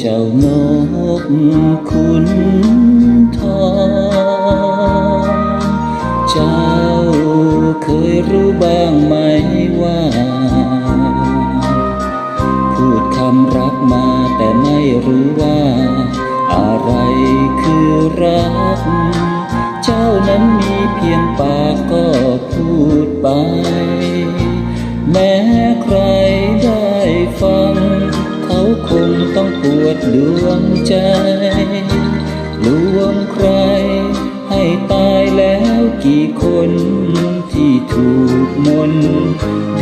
เจ้านกคุณทองเจ้าเคยรู้บ้างไหมว่า พูดคำรักมาแต่ไม่รู้ว่า อะไรคือรัก เจ้านั้นมีเพียงปากก็พูดไป แม้ใคร วดดวงใจ ลวงใคร ให้ตายแล้วกี่คนที่ถูกมนต์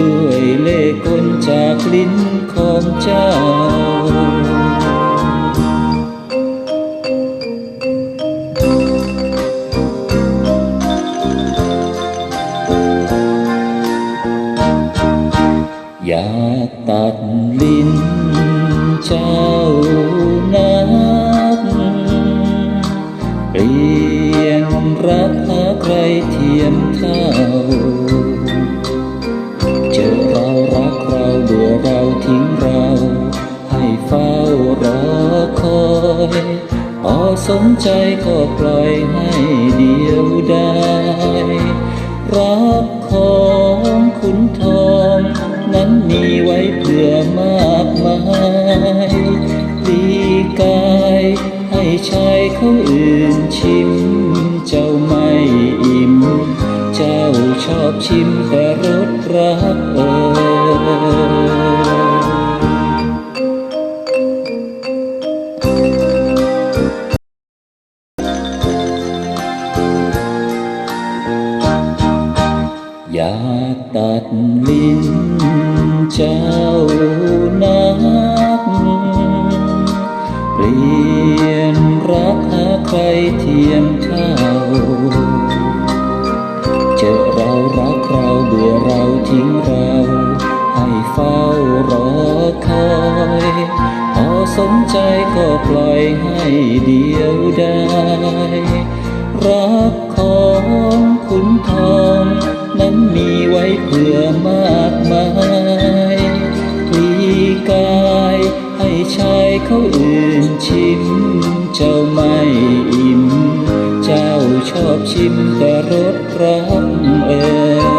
ด้วยเล่ห์กลจากลิ้นของเจ้าอยากตัดลิ้น เจ้านักเปลี่ยนรักหาใครเทียมเท่า เจอเรารักเราเบื่อเราทิ้งเรา ให้เฝ้ารอคอยพอสมใจก็ปล่อยให้เดียวได้รักของคุณทองนั้นมีไว้เพื่อมา กาย ให้ชายเขาอื่นชิม เจ้าไม่อิ่ม เจ้าชอบชิมแต่รสรักเออยาตัดลิ้นเจ้านักเป ลี่ยนรักหาใครเทียมเท่าเจอเรารักเราเบื่อเราทิ้งเรา ให้เฝ้ารอคอยพอสมใจก็ปล่อยให้เดียวได้รักของคุณทอง นั้นมีไว้เพื่อมาก ชื่นชิม เจ้าไม่อิ่ม เจ้าชอบชิมแต่รสรักเอ่